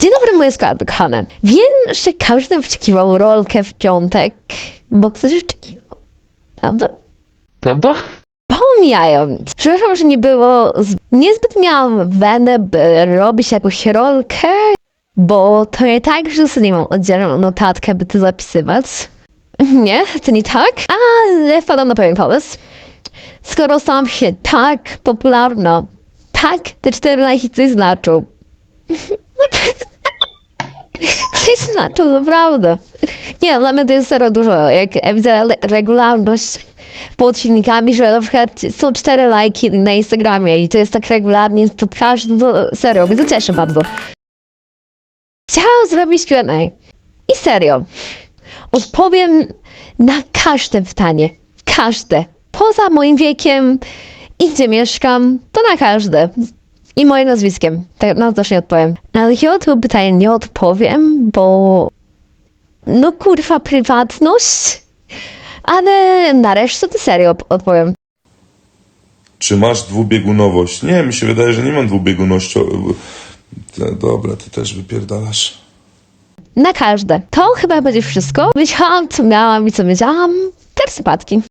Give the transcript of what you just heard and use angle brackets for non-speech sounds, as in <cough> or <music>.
Dzień dobry, moje składy kochane. Wiem, że każdy wyczekiwał rolkę w piątek, bo ktoś wyczekiwał. Prawda? Prawda? Pomijając, przepraszam, że nie było, niezbyt miałam wenę, by robić jakąś rolkę, bo to nie tak, że sobie mam oddzielną notatkę, by to zapisywać. Nie, to nie tak, ale wpadłam na pewien pomysł. Skoro stałam się tak popularna, tak, te cztery lajki coś znaczą. <laughs> Coś znaczą, naprawdę. Nie, dla mnie to jest zero dużo. Jak widzę regularność pod filmikami, że na przykład są cztery lajki na Instagramie i to jest tak regularnie, to każdy, to serio, mnie to cieszy bardzo. Chciałam zrobić Q&A. I serio, odpowiem na każde pytanie. Każde. Poza moim wiekiem i gdzie mieszkam, to na każde. I moim nazwiskiem. Tak, na to też nie odpowiem. Ale ja to pytanie nie odpowiem, bo... No kurwa, prywatność. Ale na resztę to serio odpowiem. Czy masz dwubiegunowość? Nie, mi się wydaje, że nie mam dwubieguności. Dobra, ty też wypierdalasz. Na każde. To chyba będzie wszystko. Wiedziałam, co miałam i co wiedziałam. Teraz spadki.